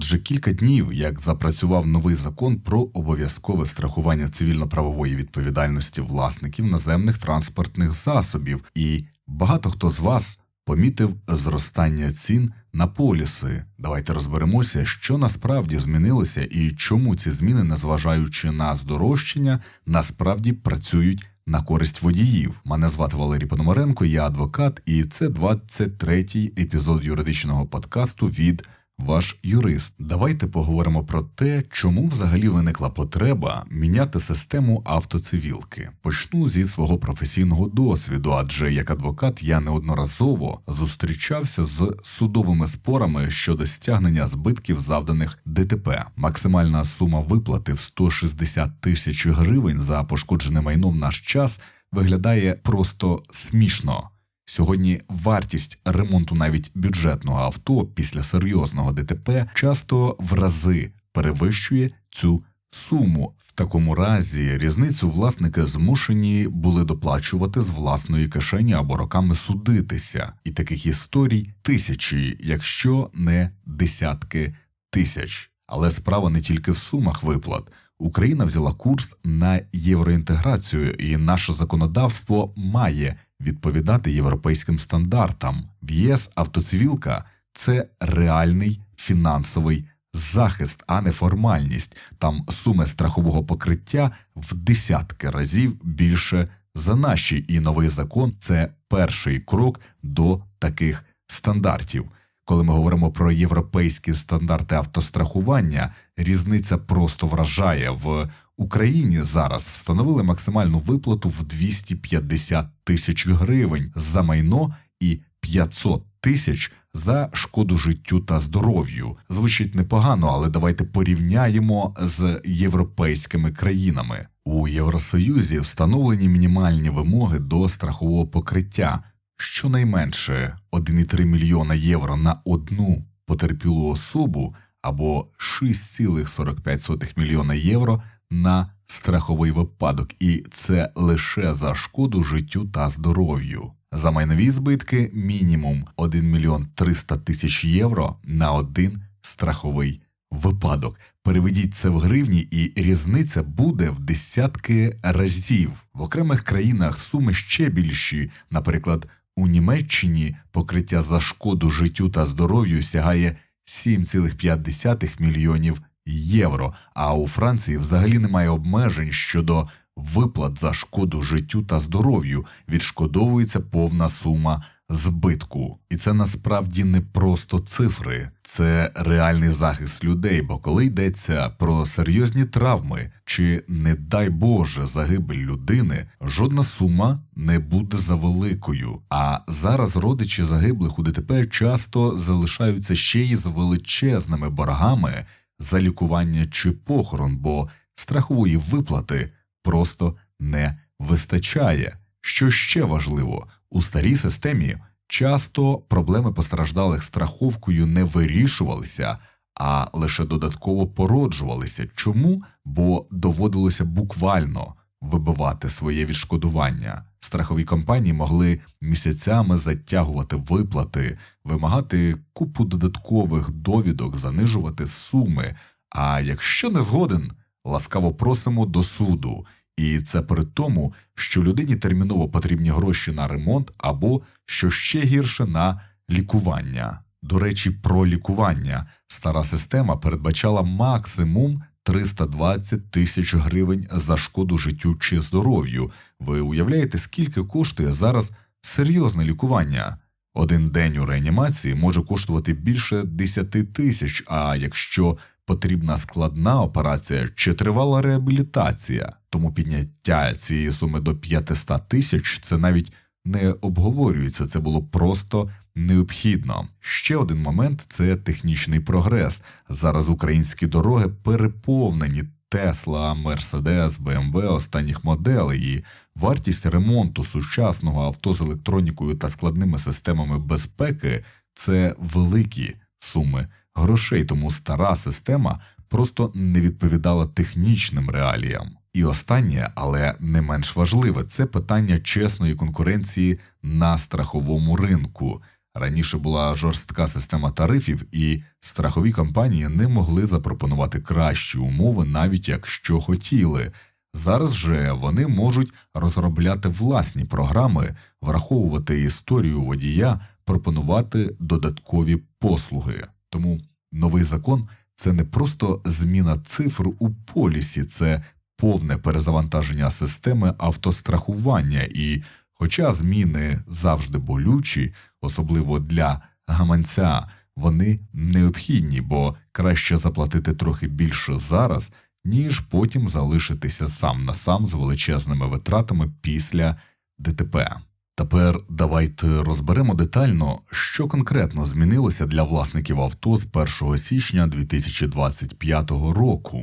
Отже, кілька днів, як запрацював новий закон про обов'язкове страхування цивільно-правової відповідальності власників наземних транспортних засобів, і багато хто з вас помітив зростання цін на поліси. Давайте розберемося, що насправді змінилося і чому ці зміни, незважаючи на здорожчання, насправді працюють. На користь водіїв. Мене звати Валерій Пономаренко, я адвокат, і це 23-й епізод юридичного подкасту від ваш юрист. Давайте поговоримо про те, чому взагалі виникла потреба міняти систему автоцивілки. Почну зі свого професійного досвіду, адже як адвокат я неодноразово зустрічався з судовими спорами щодо стягнення збитків, завданих ДТП. Максимальна сума виплати в 160 тисяч гривень за пошкоджене майно в наш час виглядає просто смішно. Сьогодні вартість ремонту навіть бюджетного авто після серйозного ДТП часто в рази перевищує цю суму. В такому разі різницю власники змушені були доплачувати з власної кишені або роками судитися, і таких історій тисячі, якщо не десятки тисяч. Але справа не тільки в сумах виплат. Україна взяла курс на євроінтеграцію, і наше законодавство має відповідати європейським стандартам. В ЄС автоцивілка це реальний фінансовий захист, а не формальність. Там суми страхового покриття в десятки разів більше за наші, і новий закон це перший крок до таких стандартів. Коли ми говоримо про європейські стандарти автострахування, різниця просто вражає в Україні зараз встановили максимальну виплату в 250 тисяч гривень за майно і 500 тисяч за шкоду життю та здоров'ю. Звучить непогано, але давайте порівняємо з європейськими країнами. У Євросоюзі встановлені мінімальні вимоги до страхового покриття, щонайменше 1,3 мільйона євро на одну потерпілу особу або 6,45 мільйона євро на страховий випадок, і це лише за шкоду життю та здоров'ю. За майнові збитки мінімум 1 мільйон 300 тисяч євро на один страховий випадок. Переведіть це в гривні, і різниця буде в десятки разів. В окремих країнах суми ще більші, наприклад, у Німеччині покриття за шкоду життю та здоров'ю сягає 7,5 мільйонів євро. А у Франції взагалі немає обмежень щодо виплат за шкоду життю та здоров'ю. Відшкодовується повна сума збитку. І це насправді не просто цифри, це реальний захист людей. Бо коли йдеться про серйозні травми чи, не дай Боже, загибель людини, жодна сума не буде за великою. А зараз родичі загиблих у ДТП часто залишаються ще й з величезними боргами за лікування чи похорон, бо страхової виплати просто не вистачає. Що ще важливо, у старій системі часто проблеми постраждалих страховкою не вирішувалися, а лише додатково породжувалися. Чому? Бо доводилося буквально вибивати своє відшкодування. Страхові компанії могли місяцями затягувати виплати, вимагати купу додаткових довідок, занижувати суми. А якщо не згоден, ласкаво просимо до суду. І це при тому, що людині терміново потрібні гроші на ремонт або що ще гірше на лікування. До речі, про лікування стара система передбачала максимум 320 тисяч гривень за шкоду життю чи здоров'ю. Ви уявляєте, скільки коштує зараз серйозне лікування? Один день у реанімації може коштувати більше 10 тисяч, а якщо потрібна складна операція чи тривала реабілітація, тому підняття цієї суми до 500 тисяч це навіть не обговорюється, це було просто необхідно. Ще один момент це технічний прогрес. Зараз українські дороги переповнені. Тесла, Мерседес, БМВ останніх моделей і вартість ремонту сучасного авто з електронікою та складними системами безпеки це великі суми грошей, тому стара система просто не відповідала технічним реаліям. І останнє, але не менш важливе, це питання чесної конкуренції на страховому ринку. Раніше була жорстка система тарифів, і страхові компанії не могли запропонувати кращі умови, навіть якщо хотіли. Зараз же вони можуть розробляти власні програми, враховувати історію водія, пропонувати додаткові послуги. Тому новий закон це не просто зміна цифр у полісі, це повне перезавантаження системи автострахування. І, хоча зміни завжди болючі, особливо для гаманця, вони необхідні, бо краще заплатити трохи більше зараз, ніж потім залишитися сам на сам з величезними витратами після ДТП. Тепер давайте розберемо детально, що конкретно змінилося для власників авто з 1 січня 2025 року.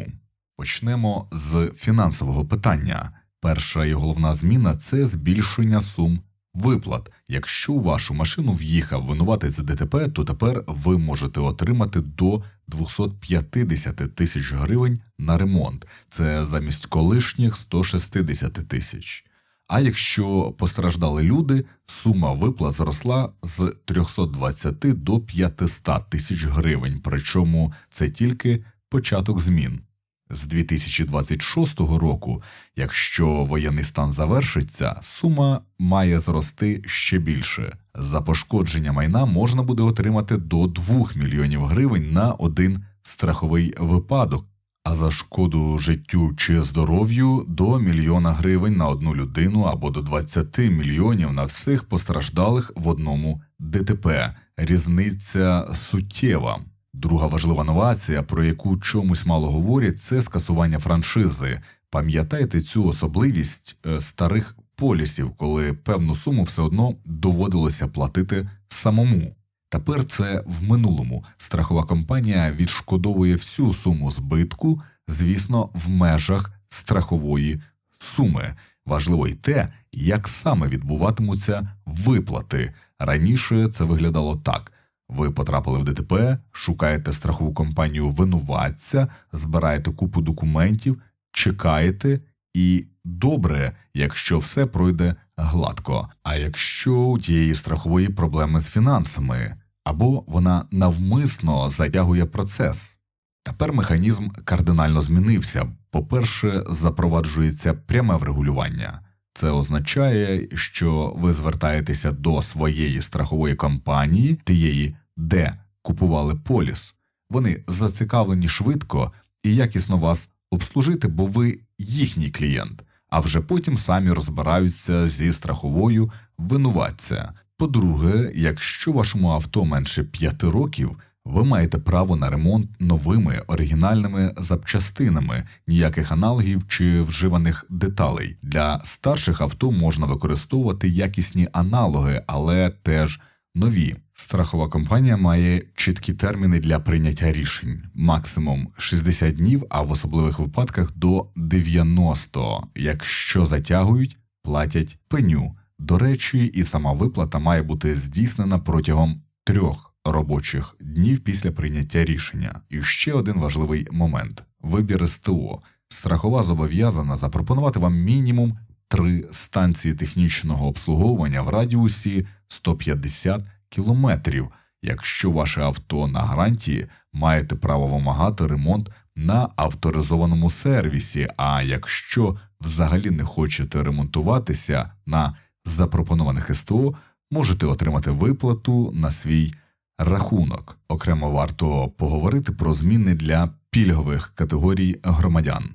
Почнемо з фінансового питання. Перша і головна зміна це збільшення сум виплат. Якщо вашу машину в'їхав винуватець з ДТП, то тепер ви можете отримати до 250 тисяч гривень на ремонт. Це замість колишніх 160 тисяч. А якщо постраждали люди, сума виплат зросла з 320 до 500 тисяч гривень, причому це тільки початок змін. З 2026 року, якщо воєнний стан завершиться, сума має зрости ще більше. За пошкодження майна можна буде отримати до 2 мільйонів гривень на один страховий випадок, а за шкоду життю чи здоров'ю до мільйона гривень на одну людину або до 20 мільйонів на всіх постраждалих в одному ДТП. Різниця суттєва. Друга важлива новація, про яку чомусь мало говорять, це скасування франшизи. Пам'ятаєте цю особливість е, старих полісів, коли певну суму все одно доводилося платити самому. Тепер це в минулому. Страхова компанія відшкодовує всю суму збитку, звісно, в межах страхової суми. Важливо й те, як саме відбуватимуться виплати. Раніше це виглядало так. Ви потрапили в ДТП, шукаєте страхову компанію винуватця, збираєте купу документів, чекаєте, і добре, якщо все пройде гладко. А якщо у тієї страхової проблеми з фінансами, або вона навмисно затягує процес. Тепер механізм кардинально змінився. По-перше, запроваджується пряме врегулювання. Це означає, що ви звертаєтеся до своєї страхової компанії, тієї, де купували поліс. Вони зацікавлені швидко і якісно вас обслужити, бо ви їхній клієнт, а вже потім самі розбираються зі страховою винуватця. По-друге, якщо вашому авто менше 5 років, ви маєте право на ремонт новими оригінальними запчастинами, ніяких аналогів чи вживаних деталей. Для старших авто можна використовувати якісні аналоги, але теж нові. Страхова компанія має чіткі терміни для прийняття рішень, максимум 60 днів, а в особливих випадках до 90. Якщо затягують, платять пеню. До речі, і сама виплата має бути здійснена протягом трьох робочих днів після прийняття рішення. І ще один важливий момент: вибір СТО. Страхова зобов'язана запропонувати вам мінімум три станції технічного обслуговування в радіусі 150 кілометрів. Якщо ваше авто на гарантії, маєте право вимагати ремонт на авторизованому сервісі. А якщо взагалі не хочете ремонтуватися на запропонованих СТО, можете отримати виплату на свій рахунок. Окремо варто поговорити про зміни для пільгових категорій громадян.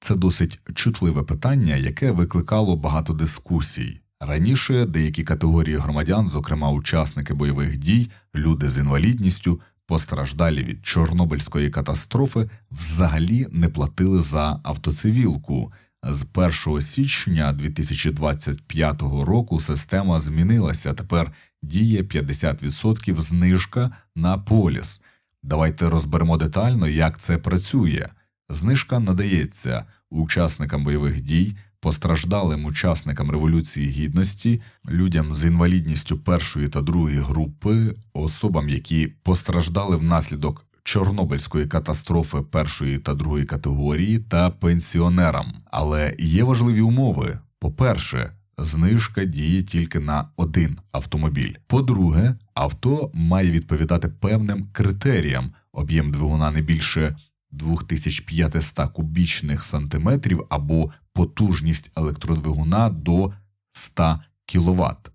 Це досить чутливе питання, яке викликало багато дискусій. Раніше деякі категорії громадян, зокрема учасники бойових дій, люди з інвалідністю, постраждалі від Чорнобильської катастрофи, взагалі не платили за автоцивілку. З 1 січня 2025 року система змінилася. Тепер діє 50% знижка на поліс. Давайте розберемо детально, як це працює. Знижка надається учасникам бойових дій, постраждалим учасникам Революції Гідності, людям з інвалідністю першої та другої групи, особам, які постраждали внаслідок Чорнобильської катастрофи першої та другої категорії та пенсіонерам. Але є важливі умови. По-перше, знижка діє тільки на один автомобіль. По-друге, авто має відповідати певним критеріям: об'єм двигуна не більше 2500 кубічних сантиметрів або потужність електродвигуна до 100 кВт.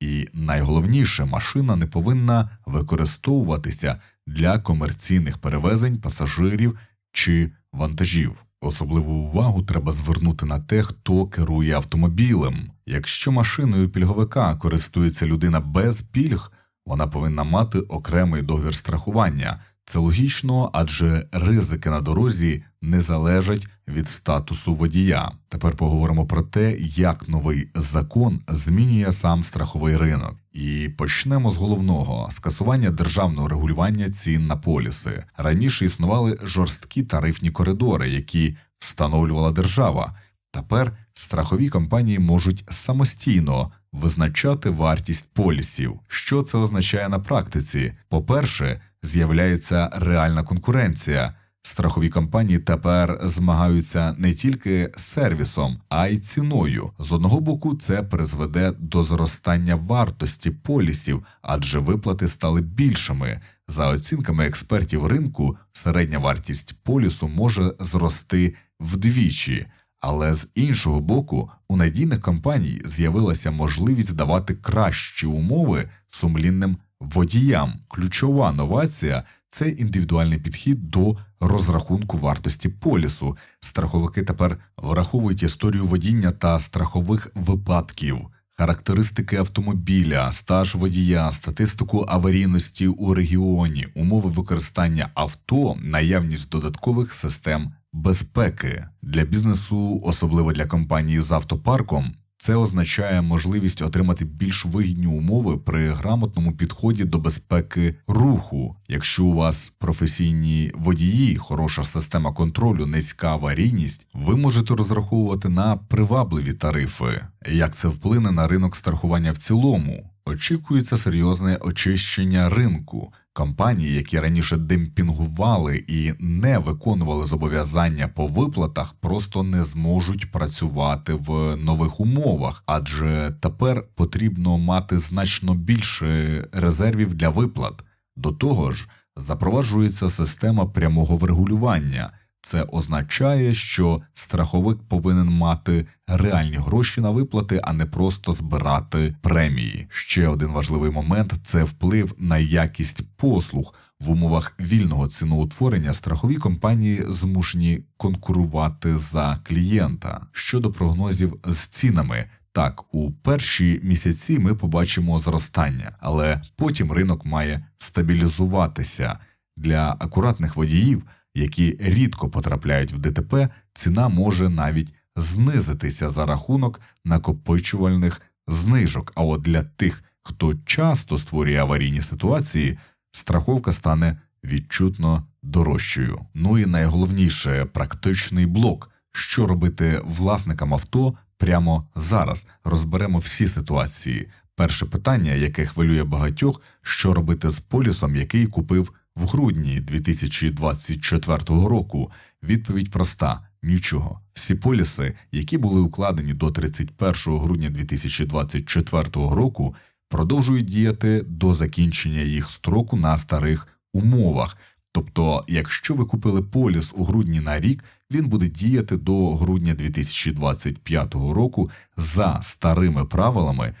І найголовніше, машина не повинна використовуватися для комерційних перевезень пасажирів чи вантажів. Особливу увагу треба звернути на те, хто керує автомобілем. Якщо машиною пільговика користується людина без пільг, вона повинна мати окремий договір страхування. Це логічно, адже ризики на дорозі не залежать від статусу водія. Тепер поговоримо про те, як новий закон змінює сам страховий ринок. І почнемо з головного скасування державного регулювання цін на поліси. Раніше існували жорсткі тарифні коридори, які встановлювала держава. Тепер страхові компанії можуть самостійно визначати вартість полісів. Що це означає на практиці? По-перше, з'являється реальна конкуренція. Страхові компанії тепер змагаються не тільки сервісом, а й ціною. З одного боку, це призведе до зростання вартості полісів, адже виплати стали більшими. За оцінками експертів ринку, середня вартість полісу може зрости вдвічі. Але з іншого боку, у надійних компаній з'явилася можливість давати кращі умови сумлінним водіям. Ключова новація це індивідуальний підхід до розрахунку вартості полісу. Страховики тепер враховують історію водіння та страхових випадків. Характеристики автомобіля, стаж водія, статистику аварійності у регіоні, умови використання авто, наявність додаткових систем безпеки для бізнесу, особливо для компанії з автопарком. Це означає можливість отримати більш вигідні умови при грамотному підході до безпеки руху. Якщо у вас професійні водії, хороша система контролю, низька аварійність, ви можете розраховувати на привабливі тарифи. Як це вплине на ринок страхування в цілому? Очікується серйозне очищення ринку. Компанії, які раніше демпінгували і не виконували зобов'язання по виплатах, просто не зможуть працювати в нових умовах, адже тепер потрібно мати значно більше резервів для виплат. До того ж, запроваджується система прямого врегулювання. Це означає, що страховик повинен мати реальні гроші на виплати, а не просто збирати премії. Ще один важливий момент це вплив на якість послуг в умовах вільного ціноутворення. Страхові компанії змушені конкурувати за клієнта щодо прогнозів з цінами. Так, у перші місяці ми побачимо зростання, але потім ринок має стабілізуватися для акуратних водіїв які рідко потрапляють в ДТП, ціна може навіть знизитися за рахунок накопичувальних знижок. А от для тих, хто часто створює аварійні ситуації, страховка стане відчутно дорожчою. Ну і найголовніше практичний блок, що робити власникам авто прямо зараз. Розберемо всі ситуації. Перше питання, яке хвилює багатьох, що робити з полісом, який купив в грудні 2024 року відповідь проста: нічого. Всі поліси, які були укладені до 31 грудня 2024 року, продовжують діяти до закінчення їх строку на старих умовах. Тобто, якщо ви купили поліс у грудні на рік, він буде діяти до грудня 2025 року за старими правилами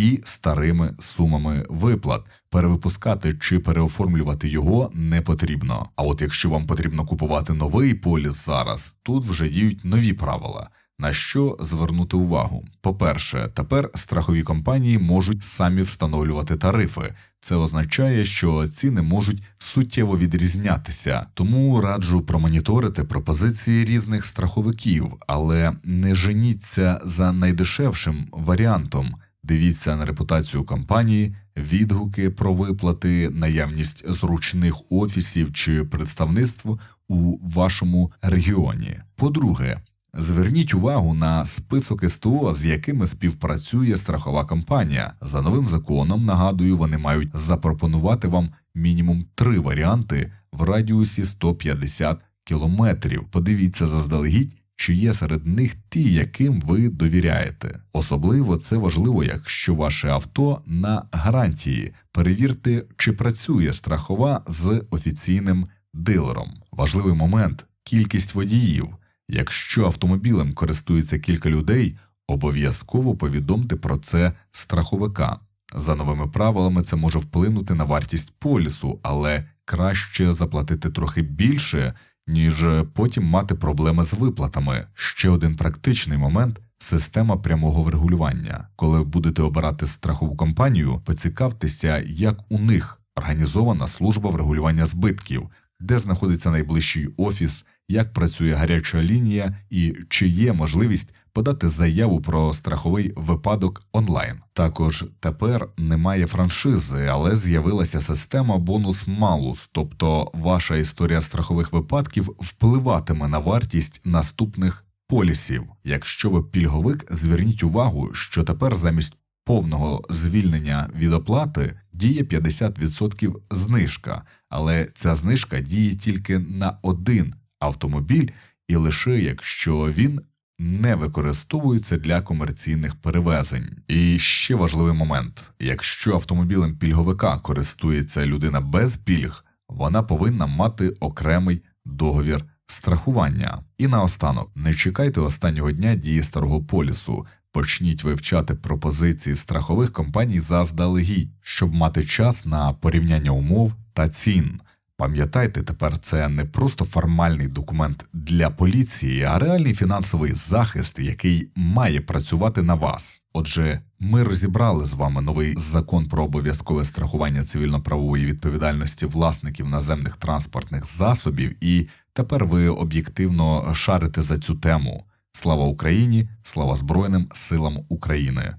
і старими сумами виплат. Перевипускати чи переоформлювати його не потрібно. А от якщо вам потрібно купувати новий поліс зараз, тут вже діють нові правила. На що звернути увагу? По-перше, тепер страхові компанії можуть самі встановлювати тарифи. Це означає, що ціни можуть суттєво відрізнятися, тому раджу промоніторити пропозиції різних страховиків, але не женіться за найдешевшим варіантом. Дивіться на репутацію компанії, відгуки про виплати, наявність зручних офісів чи представництв у вашому регіоні. По-друге, зверніть увагу на список СТО, з якими співпрацює страхова компанія. За новим законом, нагадую, вони мають запропонувати вам мінімум три варіанти в радіусі 150 кілометрів. Подивіться заздалегідь чи є серед них ті, яким ви довіряєте. Особливо це важливо, якщо ваше авто на гарантії. Перевірте, чи працює страхова з офіційним дилером. Важливий момент кількість водіїв. Якщо автомобілем користується кілька людей, обов'язково повідомте про це страховика. За новими правилами це може вплинути на вартість полісу, але краще заплатити трохи більше, ніж потім мати проблеми з виплатами. Ще один практичний момент система прямого врегулювання. Коли будете обирати страхову компанію, поцікавтеся, як у них організована служба врегулювання збитків, де знаходиться найближчий офіс, як працює гаряча лінія і чи є можливість подати заяву про страховий випадок онлайн. Також тепер немає франшизи, але з'явилася система бонус малус, тобто ваша історія страхових випадків впливатиме на вартість наступних полісів. Якщо ви пільговик, зверніть увагу, що тепер замість повного звільнення від оплати діє 50% знижка, але ця знижка діє тільки на один автомобіль і лише якщо він не використовується для комерційних перевезень. І ще важливий момент: якщо автомобілем пільговика користується людина без пільг, вона повинна мати окремий договір страхування. І наостанок, не чекайте останнього дня дії старого полісу. Почніть вивчати пропозиції страхових компаній заздалегідь, щоб мати час на порівняння умов та цін. Пам'ятайте, тепер це не просто формальний документ для поліції, а реальний фінансовий захист, який має працювати на вас. Отже, ми розібрали з вами новий закон про обов'язкове страхування цивільно-правової відповідальності власників наземних транспортних засобів, і тепер ви об'єктивно шарите за цю тему. Слава Україні! Слава Збройним силам України!